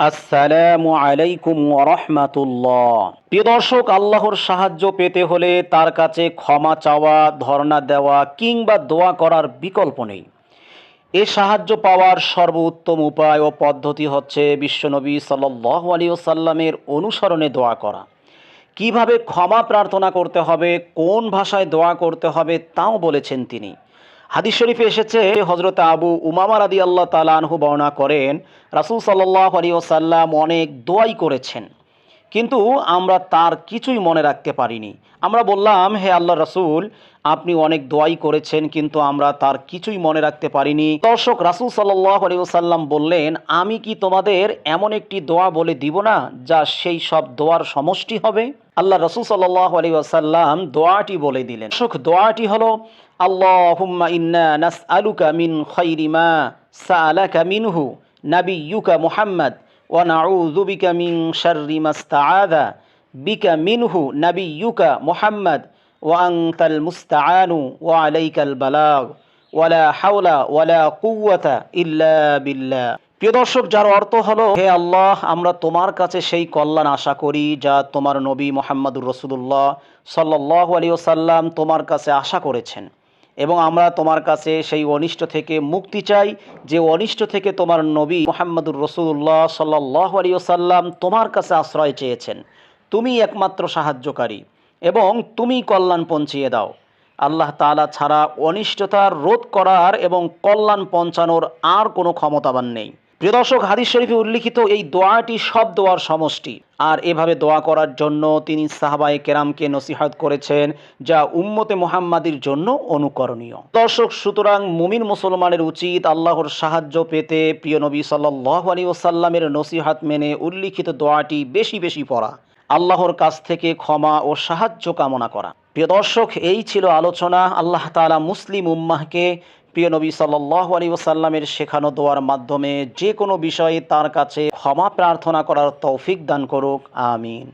আসসালামু আলাইকুম ওরহমাতুল্লাহ। প্রিয় দর্শক, আল্লাহর সাহায্য পেতে হলে তার কাছে ক্ষমা চাওয়া, ধর্ণা দেওয়া কিংবা দোয়া করার বিকল্প নেই। এ সাহায্য পাওয়ার সর্বোত্তম উপায় ও পদ্ধতি হচ্ছে বিশ্বনবী সাল্লাহ আলিয়াল্লামের অনুসরণে দোয়া করা। কীভাবে ক্ষমা প্রার্থনা করতে হবে, কোন ভাষায় দোয়া করতে হবে, তাও বলেছেন তিনি। হাদিস শরীফে এসেছে হজরত আবু উমামা রাদি আল্লাহ তালানহু বর্ণনা করেন, রাসুল সাল্লাহ আলী ওসাল্লাম অনেক দোয়াই করেছেন। কিন্তু আমরা তার কিছুই মনে রাখতে পারিনি। আমরা বললাম, হে আল্লাহ রসুল, আপনি অনেক দোয়াই করেছেন, কিন্তু আমরা তার কিছুই মনে রাখতে পারিনি। দর্শক, রাসুল সাল্লাহ আলী ওসাল্লাম বললেন, আমি কি তোমাদের এমন একটি দোয়া বলে দিব না, যা সেই সব দোয়ার সমষ্টি হবে? আল্লাহ রসুল সাল্লাহ আলী ওসাল্লাম দোয়াটি বলে দিলেন। সুখ দোয়াটি হলো, আল্লাহুম্মা ইন্না নাস আলুকা মিন খৈরিমা সালাকা মিনহু নাবিয়ুকা মুহাম্মদ। বিকা মিন শাররি মাস্তাআযা বিকা মিনহু নাবিয়ুকা মুহাম্মদ, ওয়া আনতাল মুস্তাআনু, ওয়া আলাইকাল বালাগ ওয়ালা হাওলা ওয়ালা কুওয়াতা ইল্লা বিল্লাহ। প্রিয় দর্শক, যার অর্থ হলো, হে আল্লাহ, আমরা তোমার কাছে সেই কল্যাণ আশা করি যা তোমার নবী মোহাম্মদুর রসুল্লাহ সাল্লাহ আলী সাল্লাম তোমার কাছে আশা করেছেন। এবং আমরা তোমার কাছে সেই অনিষ্ট থেকে মুক্তি চাই, যে অনিষ্ট থেকে তোমার নবী মোহাম্মদুর রসুল্লাহ সাল্লাহ আলী সাল্লাম তোমার কাছে আশ্রয় চেয়েছেন। তুমি একমাত্র সাহায্যকারী এবং তুমি কল্যাণ পৌঁছিয়ে দাও। আল্লাহ তালা ছাড়া অনিষ্টতার রোধ করার এবং কল্যাণ পৌঁছানোর আর কোনো ক্ষমতাবান নেই। প্রিয় দর্শক, হাদিস শরীফে উল্লিখিত এই দোয়াটি সব দোয়ার সমষ্টি। আর এভাবে দোয়া করার জন্য তিনি সাহাবায়ে কেরামকে নসিহত করেছেন, যা উম্মতে মোহাম্মাদির জন্য অনুকরণীয়। দর্শক, সুতরাং মুমিন মুসলমানের উচিত আল্লাহর সাহায্য পেতে প্রিয় নবী সাল্লাহ আলী ওসাল্লামের নসিহাত মেনে উল্লিখিত দোয়াটি বেশি বেশি পড়া, আল্লাহর কাছ থেকে ক্ষমা ও সাহায্য কামনা করা। প্রিয় দর্শক, এই ছিল আলোচনা। আল্লাহ তালা মুসলিম উম্মাহকে প্রিয় নবী সাল্লাহ আলী ওসাল্লামের শেখানো দোয়ার মাধ্যমে যে কোনো বিষয়ে তার কাছে ক্ষমা প্রার্থনা করার তৌফিক দান করুক, আমিন।